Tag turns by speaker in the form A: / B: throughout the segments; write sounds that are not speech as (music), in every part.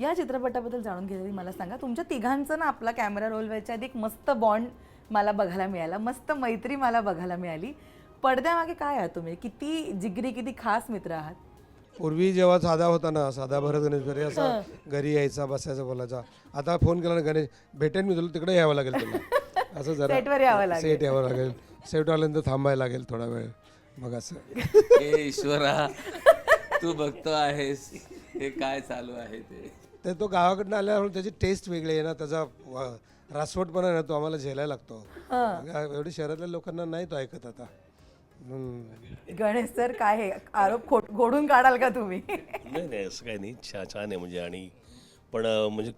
A: या चित्रपटाबद्दल जाणून घेतली मला सांगा. तुमच्या तिघांचं ना आपला कॅमेरा रोल व्हायच्या आधी एक मस्त बॉन्ड मला बघायला मिळाला. मस्त मैत्री मला बघायला मिळाली. पडद्यामागे काय आहात तुम्ही? किती जिगरी किती खास मित्र आहात?
B: पूर्वी जेव्हा साधा होता ना साधा भरत गणेश घरी असा घरी यायचा बसायचा बोलायचा. आता फोन केला ना गणेश भेटेन मी तुला तिकडे यावं लागेल तुला. (laughs) असं जरा
A: सेटवर यावं लागेल.
B: सेट यावं लागेल. सेट आल्यानंतर थांबायला लागेल थोडा वेळ. मग असं.
C: हे ईश्वरा तू बघतो आहेस हे काय चालू आहे ते?
B: तर तो गावाकडनं आल्यावर त्याची टेस्ट वेगळी आहे ना. त्याचा रासवटपणा आहे ना तो आम्हाला झेलायला लागतो. एवढी शहरातल्या लोकांना नाही तो ऐकत आता.
A: गणेश सर काय हे? आरोप खोट घोडून काढाल का तुम्ही?
D: नाही नाही असं काही नाही. छान छान आहे म्हणजे. आणि पण म्हणजे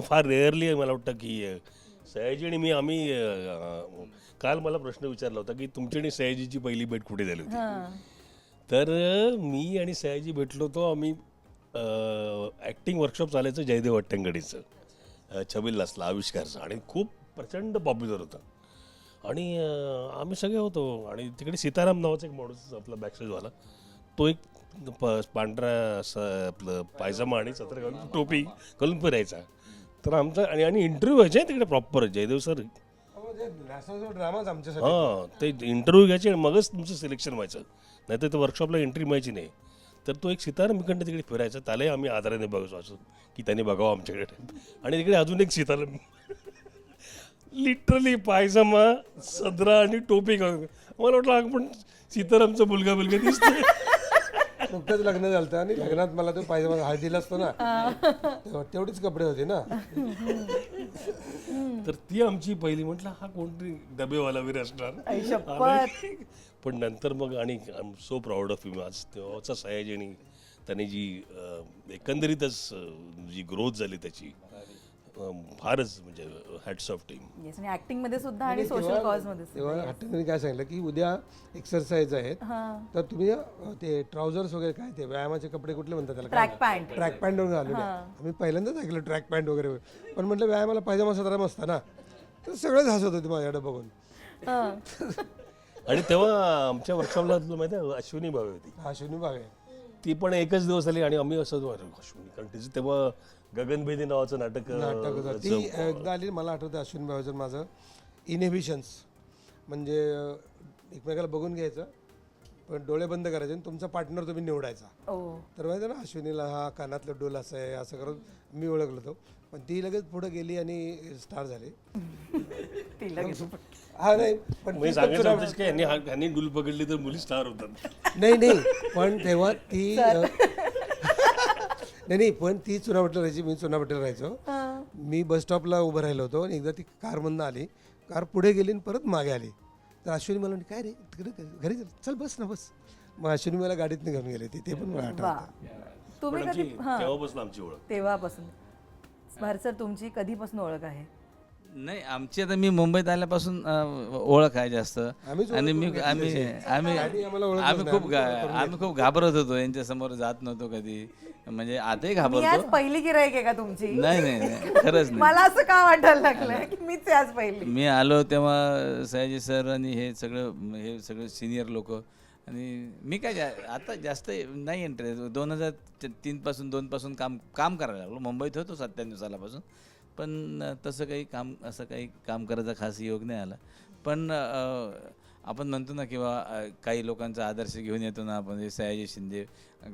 D: (clears throat) फार रेअरली मला वाटतं की अं, सयाजी आणि मी आम्ही अं, काल मला प्रश्न विचारला होता की तुमची आणि सयाजीची पहिली भेट कुठे झाली होती? तर अं, मी आणि सयाजी भेटलो होतो. आम्ही ॲक्टिंग वर्कशॉप चालायचं जयदेव अट्टंगडीचं अं, छबिल नसला आविष्कारचं आणि खूप प्रचंड पॉप्युलर होतं. आणि आम्ही सगळे होतो आणि तिकडे सीताराम नावाचा एक माणूस आपला बॅकस्टेजवाला तो एक प पांढरा असं आपलं पायजमा आणि सत्र घालून टोपी घालून फिरायचा. तर आमचा आणि आणि इंटरव्ह्यू व्हायचे तिकडे प्रॉपर जयदेव सर
B: ड्रामाच आमच्यासाठी.
D: हां ते इंटरव्ह्यू घ्यायचे आणि मगच तुमचं सिलेक्शन व्हायचं. नाहीतर ते वर्कशॉपला एंट्री मिळायची नाही. तर तो एक सीताराम इकडनं तिकडे फिरायचा. त्यालाही आम्ही आदराने बघायचो असं की त्यांनी बघावं आमच्याकडे. आणि तिकडे अजून एक सीताराम लिटरली पायजमा सदरा आणि टोपी घालून. मला वाटलं आपण सीतारामचा मुलगा मुलगा दिसतोय.
B: नुकतंच लग्न झालं होतं आणि लग्नात मला तो पाहिजे हळदीला असतो ना. तेव्हा तेवढीच कपडे होते ना.
D: तर ती आमची पहिली म्हटलं हा कोणतरी डबेवाला वगैरे असणार. पण नंतर मग आणि I am so proud of you आज तेव्हाचा सयाजीनी त्याने जी एकंदरीतच जी ग्रोथ झाली त्याची फारच म्हणजे हॅट्स ऑफ टीम.
A: येस आणि मध्ये सुद्धा आणि सोशल कॉजमध्ये सुद्धा.
B: तेव्हा हट्टीने काय सांगितलं की उद्या एक्सरसाइज आहेत. तर तुम्ही ते ट्राउझर्स वगैरे काय ते व्यायामाचे कपडे कुठले म्हणतात त्याला?
A: ट्रॅक पॅन्ट
B: ट्रॅक पॅन्ट वगैरे घालून या. आम्ही पहिल्यांदाच ऐकलं ट्रॅक पॅन्ट वगैरे. पण म्हटलं व्यायामाला पायजमा सदरा असता ना. तर सगळेच हसत होते माझ्याकडे बघून. (laughs)
D: आणि तेव्हा आमच्या वर्कशॉपला तुला माहिती आहे अश्विनी भावे होती.
B: हा शिवनी बाग आहे
D: ती पण एकच दिवस आली आणि आम्ही असं अश्विनी. कारण तिचं तेव्हा गगनभेदी नावाचं नाटक
B: नाटक होतं. ती एकदा आली मला आठवतं अश्विन भाऊचं माझं. इनहिबिशन्स म्हणजे एकमेकाला बघून घ्यायचं पण डोळे बंद करायचे आणि तुमचा पार्टनर तुम्ही निवडायचा.
A: ओ
B: तर माहिती ना अश्विनीला हा कानातलं डोल असं आहे असं करून मी ओळखलो होतो पण ती लगेच पुढे गेली आणि स्टार झाली.
A: ती लगेच
B: हा नाही पण
D: म्हणजे सांगायचं होतं की यांनी हा- यांनी डुल पकडली तर मुली स्टार होतात. (laughs)
B: नाही नाही पण तेव्हा ती (laughs) अं, (laughs) नाही नाही पण ती चुनाभट्टीला राहायची मी चुनाभट्टीला राहायचो. मी बस स्टॉपला उभं राहिलो होतो आणि एकदा ती कारमधनं आली. कार पुढे गेली आणि परत मागे आली. तर अश्विनी मला काय रे तिकडे घरी चल चल बस ना बस. मग अश्विनी मला गाडीतनं घेऊन गेली ती ते पण मला
A: वा.
B: आठवतं
A: तुम्ही कधी हा.
D: तेव्हापासून आमची ओळख.
A: तेव्हापासून. भार सर तुमची कधीपासून ओळख आहे?
C: नाही आमची आता मी मुंबईत आल्यापासून अं, ओळख आहे जास्त.
B: आम्हीच
C: आणि मी आम्ही आम्ही
B: आम्हाला
C: आम्ही खूप गा- आम्ही खूप घाबरत होतो यांच्या समोर जात नव्हतो कधी. म्हणजे आताही
A: मी आज
C: घाबरतो
A: पहिली गिराईक आहे का तुमची?
C: नाही नाही नाही खरंच नाही.
A: मला असं का वाटायला लागलं की मीच आहे आज पहिली.
C: मी आलो तेव्हा सयाजी सर आणि हे सगळं हे सगळं सिनियर लोक. आणि मी काय जा आता जास्त नाही इंटरेस्ट दोन हजार तीनपासून दोनपासून काम काम करायला लागलो. मुंबईत होतो सत्त्याण्णव सालापासून. पण तसं काही काम असं काही काम करायचा खास योग नाही आला. पण आपण म्हणतो ना किंवा काही लोकांचा आदर्श घेऊन येतो ना आपण सयाजी शिंदे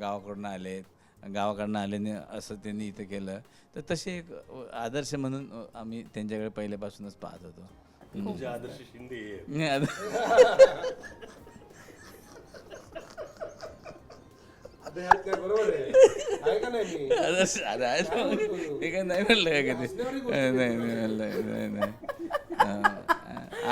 C: गावाकडून आलेत गावाकडनं आल्याने असं त्यांनी इथं केलं. तर तसे एक आदर्श म्हणून आम्ही त्यांच्याकडे पहिल्यापासूनच पाहत होतो.
D: तुझे आदर्श शिंदे (laughs) हे आहेत.
C: नाही, आता-
B: आता ह्यात काय बरोबर आहे? आहे का नाही मी?
C: आदर्श अरे आहे ना मग. काय नाही म्हणलं का कधी? नाही नाही म्हणलं, नाही नाही. हा.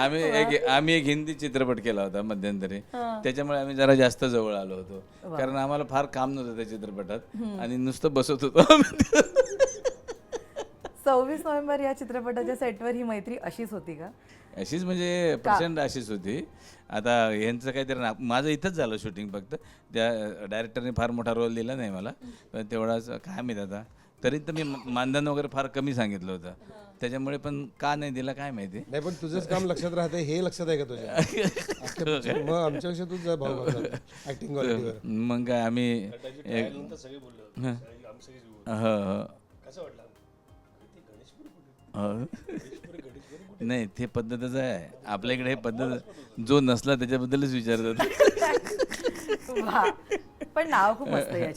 C: आम्ही एक आम्ही एक हिंदी चित्रपट केला होता मध्यंतरी. त्याच्यामुळे आम्ही जरा जास्त जवळ आलो होतो. कारण आम्हाला फार काम नव्हतं त्या चित्रपटात. आणि नुसतं बसत होतो आम्ही.
A: सव्वीस नोव्हेंबर या चित्रपटाच्या सेटवर ही मैत्री अशीच होती का?
C: अशीच म्हणजे प्रचंड अशीच होती. आता यांचं काहीतरी ना माझं इथंच झालं शूटिंग फक्त. त्या डायरेक्टरने फार मोठा रोल दिला नाही मला. पण तेवढाच काय माहीत आता. तरी तर मी मानधन वगैरे फार कमी सांगितलं होतं. त्याच्यामुळे पण का नाही दिला काय माहिती.
B: नाही पण तुझंच काम लक्षात राहते हे लक्षात आहे का तुझ्या? (laughs) मग आमच्यापेक्षा तुझा भाऊ ऍक्टिंग
C: मग काय आम्ही एक-
D: नंतर
C: नाही ते पद्धतच आहे. आपल्या इकडे हे पद्धत जो नसला त्याच्याबद्दलच विचारतात. (laughs)
A: वा. पण नाव खूप मस्त आहे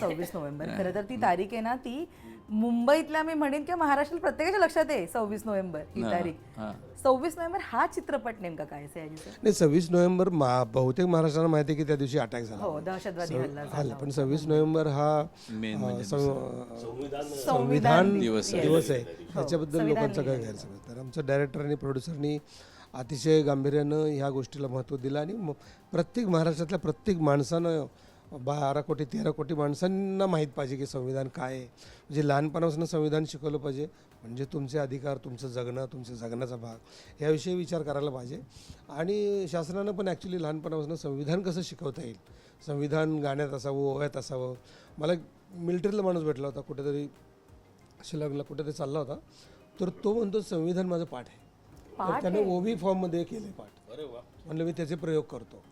A: सव्वीस नोव्हेंबर. खरं तर ती तारीख आहे ना ती मुंबईतल्या मी म्हणेन किंवा महाराष्ट्रात प्रत्येकाच्या लक्षात आहे सव्वीस नोव्हेंबर ही
C: हा,
A: तारीख.
C: हा.
A: सव्वीस नोव्हेंबर हा चित्रपट नेमका काय आहे सयाजी सर?
B: नाही सव्वीस नोव्हेंबर मा बहुतेक महाराष्ट्राला माहिती आहे की त्या दिवशी अटॅक झाला.
A: हो दहशतवादी हल्ला झाला.
B: हल्ला पण सव्वीस नोव्हेंबर हा
C: Main
B: अ,
C: म्हणजे
B: सं- संविधान
C: दिवस आहे.
B: दिवस आहे. त्याच्याबद्दल लोकांचं काय गैरसमज? तर आमच्या डायरेक्टर आणि प्रोड्युसरनी अतिशय गांभीर्यानं ह्या गोष्टीला महत्त्व दिलं आणि म- प्रत्येक महाराष्ट्रातल्या प्रत्येक माणसानं बारा कोटी तेरा कोटी माणसांना माहीत पाहिजे की संविधान काय आहे. म्हणजे लहानपणापासून संविधान शिकवलं पाहिजे. म्हणजे तुमचे अधिकार तुमचं जगणं तुमच्या जगण्याचा भाग. याविषयी विचार करायला पाहिजे. आणि शासनानं पण ॲक्च्युली लहानपणापासून संविधान कसं शिकवता येईल? संविधान गाण्यात असावं ओव्यात असावं. मला मिलिटरीला माणूस भेटला होता कुठेतरी शिलाँगला कुठेतरी चालला होता. तर तो म्हणतो संविधान माझं पाठ आहे. तर त्याने ओबी फॉर्ममध्ये केलं पाठ. म्हणलं मी त्याचे प्रयोग करतो.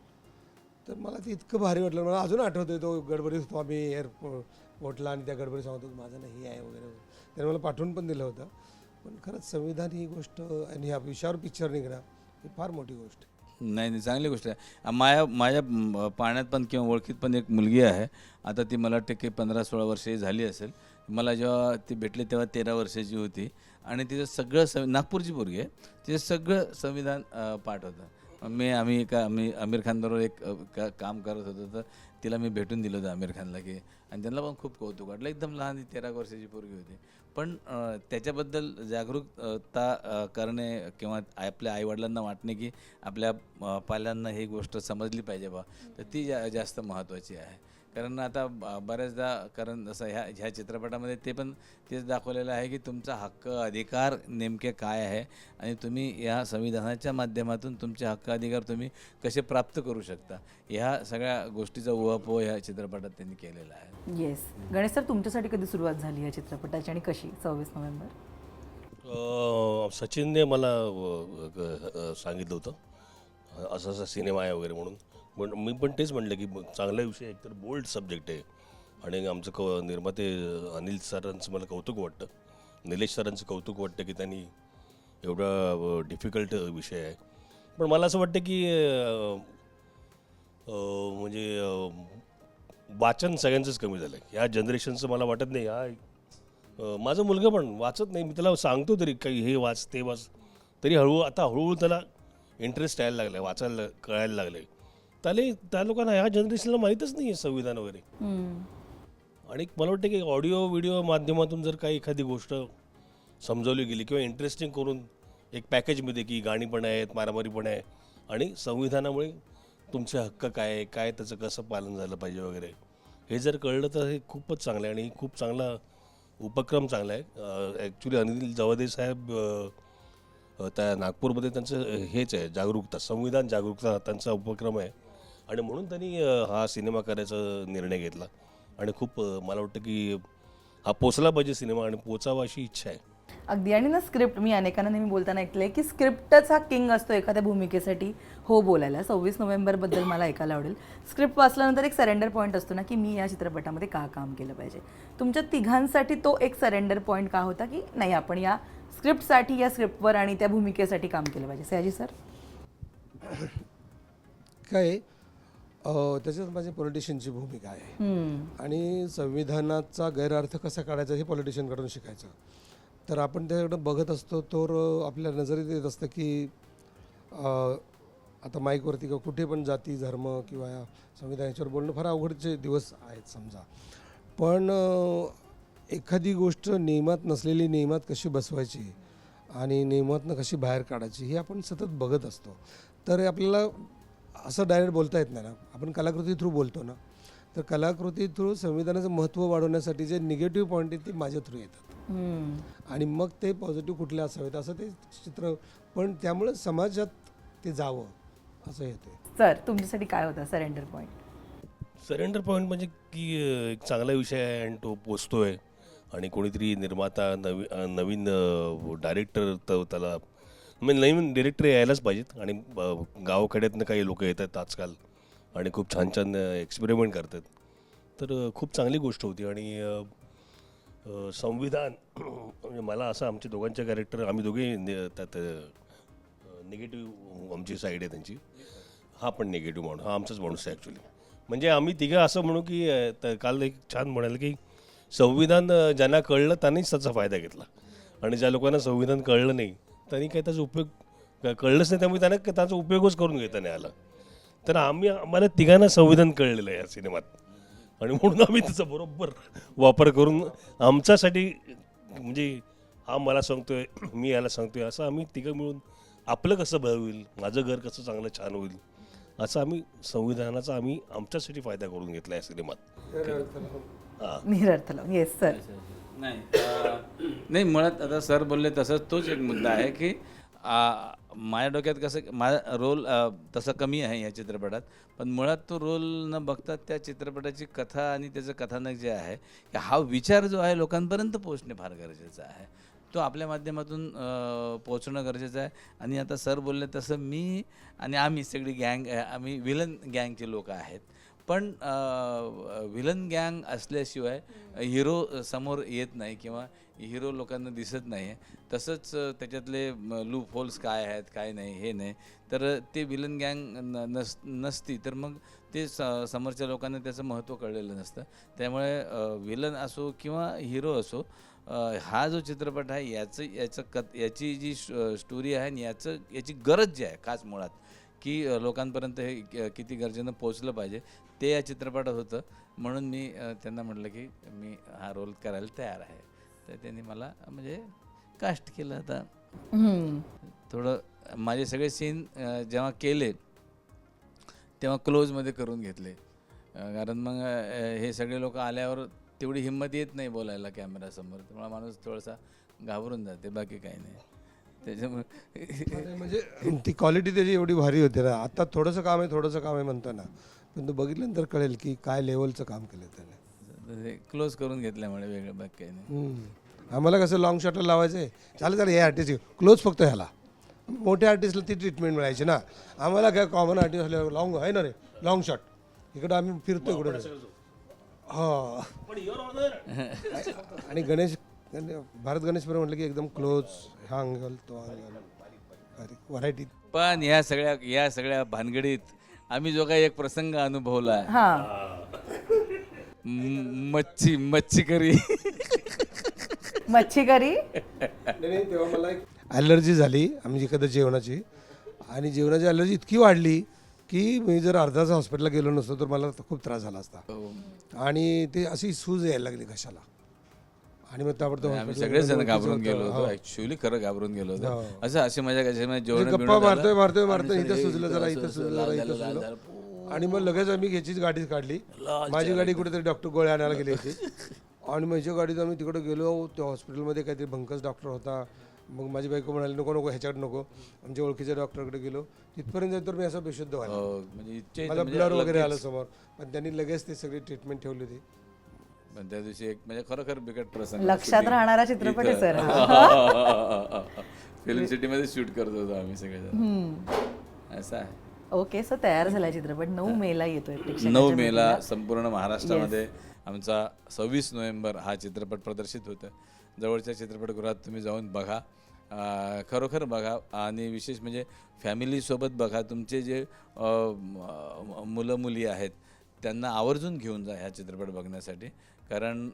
B: तर मला ते इतकं भारी वाटलं. मला अजून आठवतोय तो गडबडीत होतो आम्ही एअरपोर्टला आणि त्या गडबडीत सांगतो की माझं नाही हे आहे वगैरे. त्याने मला पाठवून पण दिलं होतं. पण खरंच संविधान ही गोष्ट आणि ह्या विषयावर पिक्चर निघणं ही फार मोठी गोष्ट
C: नाही नाही चांगली गोष्ट आहे. माझ्या माझ्या पाण्यात पण किंवा ओळखीत पण एक मुलगी आहे. आता ती मला वाटते की पंधरा सोळा वर्षे झाली असेल. मला जेव्हा ती भेटली तेव्हा तेरा वर्षाची होती. आणि तिचं सगळं सं नागपूरची पोरगी आहे. तिचं सगळं संविधान पाठ होतं. मी आम्ही एका आम्ही आमिर खानबरोबर एक अ, का काम करत होतो तर तिला मी भेटून दिलं होतं आमिर खानला की आणि त्यांना पण खूप कौतुक वाटलं. एकदम लहान तेरा वर्षाची पोरगी होती. पण अ, त्याच्याबद्दल जागरूकता अ, करणे किंवा आपल्या आईवडिलांना वाटणे की आपल्या अ, पाल्यांना ही गोष्ट समजली पाहिजे बा. तर ती जा जास्त महत्त्वाची आहे. कारण आता बऱ्याचदा कारण जसं ह्या ह्या चित्रपटामध्ये ते पण तेच दाखवलेलं आहे की तुमचा हक्क अधिकार नेमके काय आहे आणि तुम्ही या संविधानाच्या माध्यमातून तुमचे हक्क अधिकार तुम्ही कसे प्राप्त करू शकता ह्या सगळ्या गोष्टीचा उहापोह ह्या चित्रपटात त्यांनी केलेला आहे.
A: येस गणेश सर तुमच्यासाठी कधी सुरुवात झाली या चित्रपटाची आणि कशी? सव्वीस नोव्हेंबर?
D: अं, सचिनने मला सांगितलं होतं. असं असा सिनेमा आहे वगैरे म्हणून. पण मी पण तेच म्हटलं की चांगला विषय एकतर बोल्ड सब्जेक्ट आहे. आणि आमचं क निर्माते अनिल सरांचं मला कौतुक वाटतं. निलेश सरांचं कौतुक वाटतं की त्यांनी एवढा डिफिकल्ट विषय आहे. पण मला असं वाटतं की म्हणजे वाचन सगळ्यांचंच कमी झालं आहे ह्या जनरेशनचं मला वाटत नाही. हा अं, माझा मुलगा पण वाचत नाही. मी त्याला सांगतो तरी काही हे वाच ते वाच. तरी हळूहळू आता हळूहळू त्याला इंटरेस्ट यायला लागला आहे वाचायला कळायला लागलं आहे त्याला त्या लोकांना ह्या जनरेशनला माहीतच नाही आहे संविधान वगैरे. आणि मला वाटतं की ऑडिओ व्हिडिओ माध्यमातून जर काही एखादी गोष्ट समजवली गेली किंवा इंटरेस्टिंग करून एक पॅकेजमध्ये की गाणी पण आहेत मारामारी पण आहे आणि संविधानामुळे तुमचे हक्क काय आहे काय त्याचं कसं पालन झालं पाहिजे वगैरे हे जर कळलं तर हे खूपच चांगलं आहे आणि खूप चांगला उपक्रम चांगला आहे. ॲक्च्युली अनिल जवादे साहेब त्या नागपूरमध्ये त्यांचं हेच आहे जागरूकता संविधान जागरूकता त्यांचा उपक्रम आहे. आणि म्हणून त्यांनी हा सिनेमा करायचा निर्णय घेतला. आणि खूप मला वाटतं की हा पोचला पाहिजे सिनेमा आणि पोचावा अशी इच्छा आहे.
A: अगदी. आणि ना स्क्रिप्ट मी अनेकांना नेहमी बोलताना ऐकलंय की स्क्रिप्टच हा किंग असतो एखाद्या भूमिकेसाठी. हो बोलायला. सव्वीस नोव्हेंबरबद्दल मला ऐकायला आवडेल. स्क्रिप्ट वाचल्यानंतर एक सरेंडर पॉईंट असतो ना की मी या चित्रपटामध्ये का काम केलं पाहिजे? तुमच्या तिघांसाठी तो एक सरेंडर पॉईंट का होता की नाही आपण या स्क्रिप्टसाठी या स्क्रिप्टवर आणि त्या भूमिकेसाठी काम केलं पाहिजे? सयाजी सर?
B: काय? त्याच्यात माझी पॉलिटिशियनची भूमिका आहे. आणि संविधानाचा गैरअर्थ कसा काढायचा हे पॉलिटिशियनकडून शिकायचं. तर आपण त्याच्याकडं बघत असतो तर आपल्या नजरेत येत असतं की आता माईकवरती किंवा कुठे पण जाती धर्म किंवा संविधान याच्यावर बोलणं फार अवघडचे दिवस आहेत समजा. पण एखादी गोष्ट नियमात नसलेली नियमात कशी बसवायची आणि नियमातनं कशी बाहेर काढायची हे आपण सतत बघत असतो. तर आपल्याला असं डायरेक्ट बोलता येत नाही ना. आपण कलाकृती थ्रू बोलतो ना. तर कलाकृती थ्रू संविधानाचं महत्त्व वाढवण्यासाठी जे निगेटिव्ह पॉईंट आहेत ते माझ्या थ्रू येतात. आणि मग ते पॉझिटिव्ह कुठले असावेत असं ते चित्र. पण त्यामुळे समाजात ते जावं असं येते
A: सर तुमच्यासाठी काय होता? सरेंडर पॉईंट
D: सरेंडर पॉईंट म्हणजे की एक चांगला विषय आहे आणि तो पोचतोय. आणि कोणीतरी निर्माता नवी नवीन डायरेक्टर तर त्याला म्हणजे नवीन डिरेक्टर यायलाच पाहिजेत. आणि गावाकड्यातनं काही लोक येतात आजकाल आणि खूप छान छान एक्सपेरिमेंट करतात. तर खूप चांगली गोष्ट होती. आणि संविधान म्हणजे मला असं आमच्या दोघांचे कॅरेक्टर आम्ही दोघे त्यात निगेटिव्ह आमची साईड आहे त्यांची. हा पण निगेटिव्ह माणूस हा आमचाच माणूस आहे ॲक्च्युली म्हणजे आम्ही तिघं असं म्हणू की काल एक छान म्हणाल की संविधान ज्यांना कळलं त्यांनीच त्याचा फायदा घेतला. आणि ज्या लोकांना संविधान कळलं नाही त्यांनी काही त्याचा उपयोग कळलंच नाही त्यामुळे त्यांना त्याचा उपयोगच करून घेता नाही आला. तर आम्ही आम्हाला तिघांना संविधान कळलेलं आहे या सिनेमात. आणि म्हणून आम्ही त्याचा बरोबर वापर करून आमच्यासाठी म्हणजे हा मला सांगतोय मी याला सांगतोय असं आम्ही तिघं मिळून आपलं कसं भलं होईल माझं घर कसं चांगलं छान होईल असं आम्ही संविधानाचा आम्ही आमच्यासाठी फायदा करून घेतला या सिनेमात. हां.
A: येस सर
C: नाही नाही मुळात आता सर बोलले तसंच तोच एक मुद्दा आहे की माझ्या डोक्यात कसं माझा रोल तसा कमी आहे या चित्रपटात पण मुळात तो रोल न बघता त्या चित्रपटाची कथा आणि त्याचं कथानक जे आहे की हा विचार जो आहे लोकांपर्यंत पोहोचणे फार गरजेचं आहे. तो आपल्या माध्यमातून पोहोचणं गरजेचं आहे. आणि आता सर बोलले तसं मी आणि आम्ही सगळी गँग आम्ही विलन गँगचे लोक आहेत. पण विलन गँग असल्याशिवाय हिरो समोर येत नाही किंवा हिरो लोकांना दिसत नाही आहे तसंच त्याच्यातले लूप होल्स काय आहेत काय नाही हे नाही. तर ते विलन गँग नस नसती. तर मग ते स समोरच्या लोकांना त्याचं महत्त्व कळलेलं नसतं. त्यामुळे विलन असो किंवा हिरो असो हा जो चित्रपट आहे याचं याचं कथ याची जी स्टोरी आहे आणि याचं याची गरज जी आहे खास मुळात की लोकांपर्यंत हे किती गरजेनं पोचलं पाहिजे ते या चित्रपटात होतं. म्हणून मी त्यांना म्हटलं की मी हा रोल करायला तयार आहे. तर त्यांनी मला म्हणजे कास्ट केलं आता. थोडं माझे सगळे सीन जेव्हा केले तेव्हा क्लोजमध्ये करून घेतले. कारण मग हे सगळे लोक आल्यावर तेवढी हिंमत येत नाही बोलायला कॅमेरासमोर त्यामुळे माणूस थोडासा घाबरून जाते बाकी काही नाही. त्याच्यामुळे
B: म्हणजे ती क्वालिटी त्याची एवढी भारी होती ना. आता थोडंसं काम आहे थोडंसं काम आहे म्हणतो ना. पण तो बघितल्यानंतर कळेल की काय लेवलचं काम केलं त्याने.
C: क्लोज करून घेतल्यामुळे वेगळं बाकी काही नाही.
B: आम्हाला कसं लॉंग शॉटला लावायचं आहे. चालेल चालेल हे आर्टिस्ट क्लोज फक्त ह्याला. मोठ्या आर्टिस्टला ती ट्रीटमेंट मिळायची ना. आम्हाला काय कॉमन आर्टिस्ट असल्यावर लॉंग आहे ना रे? लॉंग शॉट इकडं आम्ही फिरतोय इकडे हा. आणि गणेश गणे- भारत गणेश बरं म्हटलं की एकदम क्लोज हा अंगल तो अंगल व्हरायटी
C: पण या सगळ्या या सगळ्या भानगडीत आम्ही जो काही एक प्रसंग अनुभवला.
A: हा.
C: म- मच्छी मच्छी करी
A: मच्छीकरी
B: तेव्हा मला एक ॲलर्जी झाली आमची एखाद्या जेवणाची. आणि जेवणाची ॲलर्जी इतकी वाढली की मी जर अर्धाच हॉस्पिटलला गेलो नसतो तर मला खूप त्रास झाला असता. आणि ते अशी सूज यायला लागली कशाला. आणि मग ताबडतोब
C: आम्ही सगळेच जण घाबरून गेलो
B: होतं.
C: होतो
B: हो.
C: ऍक्च्युली खरं घाबरून गेलो होतो.
B: हो.
C: असं अशी मजा कशी म्हणजे जेवण
B: म्हणजे गप्पा मारतोय मारतोय मारतोय. इथं सुचलं जरा इथं सुचलं जरा इथं सुचलं आणि मग लगेच आम्ही घ्यायचीच गाडी काढली. माझी गाडी कुठेतरी डॉक्टर गोळ्या आणायला गेली होती. (laughs) आणि माझ्या गाडीत आम्ही तिकडे गेलो त्या हॉस्पिटलमध्ये काहीतरी भंकस डॉक्टर होता. मग माझी बायको म्हणाली नको नको ह्याच्याकडे नको. आमच्या ओळखीच्या डॉक्टरकडे गेलो. तिथपर्यंत तर मी असं बेशुद्ध व्हायला
C: हो, म्हणजे
B: मला ब्लर वगैरे आलं समोर. पण त्यांनी लगेच ते सगळी ट्रीटमेंट ठेवली होती.
C: पण त्या दिवशी एक म्हणजे खरोखर बिकट प्रसंग.
A: लक्षात राहणारा चित्रपट आहे सर. (laughs)
C: फिल्म सिटी मध्ये शूट करत होतो आम्ही सगळेजण. असं आहे.
A: ओके सो तयार झाला चित्रपट. नऊ मे ला येतोय
C: नऊ. मेला संपूर्ण महाराष्ट्रामध्ये. आमचा सव्वीस नोव्हेंबर हा चित्रपट प्रदर्शित होतं जवळच्या चित्रपटगृहात तुम्ही जाऊन बघा. खरोखर बघा आणि विशेष म्हणजे फॅमिलीसोबत बघा. तुमचे जे मुलं मुली आहेत त्यांना आवर्जून घेऊन जा ह्या चित्रपट बघण्यासाठी. कारण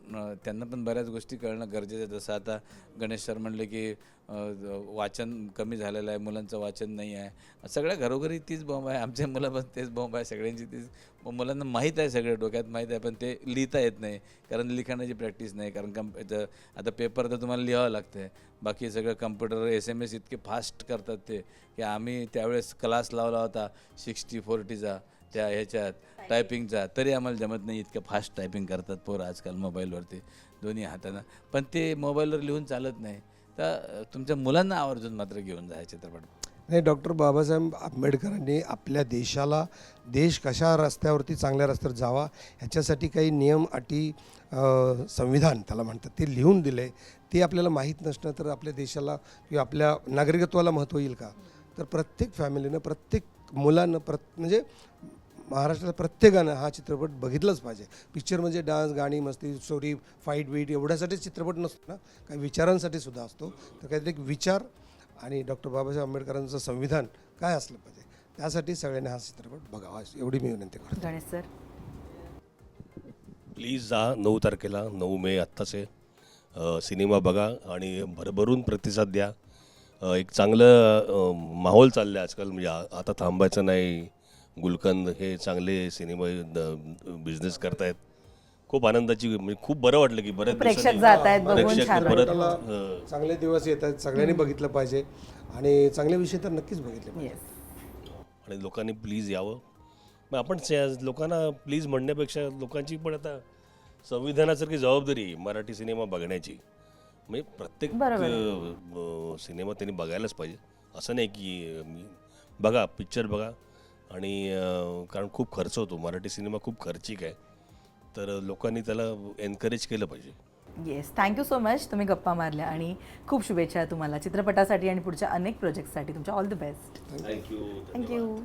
C: त्यांना पण बऱ्याच गोष्टी कळणं गरजेचं आहे. जसं आता गणेश सर म्हणले की वाचन कमी झालेलं आहे मुलांचं वाचन नाही आहे. सगळ्या घरोघरी तीच बॉम्ब आहे. आमच्या मुलं पण तेच बॉम्ब आहे सगळ्यांची तीच. मुलांना माहीत आहे सगळ्या डोक्यात माहीत आहे पण ते लिहिता येत नाही. कारण लिखाणाची प्रॅक्टिस नाही कारण कम आता पेपर तर तुम्हाला लिहावं लागतं बाकी सगळं कम्प्युटर एस एम एस इतके फास्ट करतात ते की आम्ही त्यावेळेस क्लास लावला होता सिक्स्टी फोर्टीचा. त्या ह्याच्यात टायपिंगचा तरी आम्हाला जमत नाही इतकं फास्ट टायपिंग करतात पोरं आजकाल मोबाईलवरती दोन्ही हातानं. पण ते मोबाईलवर लिहून चालत नाही. तर तुमच्या मुलांना आवर्जून मात्र घेऊन जा चित्रपट.
B: नाही डॉक्टर बाबासाहेब आंबेडकरांनी आपल्या देशाला देश कशा रस्त्यावरती चांगल्या रस्त्यावर जावा ह्याच्यासाठी काही नियम अटी संविधान त्याला म्हणतात. ते लिहून दिले. ते आपल्याला माहीत नसणं तर आपल्या देशाला किंवा आपल्या नागरिकत्वाला महत्त्व येईल का? तर प्रत्येक फॅमिलीनं प्रत्येक मुलानं प्रत म्हणजे महाराष्ट्रात प्रत्येकानं हा चित्रपट बघितलाच पाहिजे. पिक्चर म्हणजे डान्स गाणी मस्ती स्टोरी फाईट बीट एवढ्यासाठीच चित्रपट नसतो ना. काही विचारांसाठी सुद्धा असतो. तर काहीतरी एक विचार आणि डॉक्टर बाबासाहेब आंबेडकरांचं संविधान काय असलं पाहिजे त्यासाठी सगळ्यांनी हा चित्रपट बघावा एवढी मी विनंती करतो.
A: गणेश सर.
D: प्लीज जा नऊ तारखेला नऊ मे आत्ताच आहे. सिनेमा बघा आणि भरभरून प्रतिसाद द्या. एक चांगलं माहोल चाललं आहे आजकाल. म्हणजे आता थांबायचं नाही. गुलकंद हे चांगले सिनेमा बिझनेस करतायत. खूप आनंदाची म्हणजे खूप बरं वाटलं की बऱ्याच
A: प्रेक्षक जात आहेत बघून
D: प्रेक्षक
A: छान
D: परत. अ,
B: चांगले दिवस येत आहेत सगळ्यांनी बघितलं पाहिजे. आणि चांगले विषय तर नक्कीच बघितले पाहिजे.
A: येस
D: आणि लोकांनी प्लीज यावं. मग आपण से- लोकांना प्लीज म्हणण्यापेक्षा लोकांची पण आता संविधानासारखी जबाबदारी आहे मराठी सिनेमा बघण्याची. म्हणजे प्रत्येक अ, सिनेमा त्यांनी बघायलाच पाहिजे. असं नाही की अ, मी बघा पिक्चर बघा. आणि कारण खूप खर्च होतो. मराठी सिनेमा खूप खर्चिक आहे. तर लोकांनी त्याला एनकरेज केलं पाहिजे.
A: येस थँक्यू सो मच तुम्ही गप्पा मारल्या आणि खूप शुभेच्छा तुम्हाला चित्रपटासाठी आणि पुढच्या अनेक प्रोजेक्टसाठी तुमच्या all the best
D: thank you
A: thank you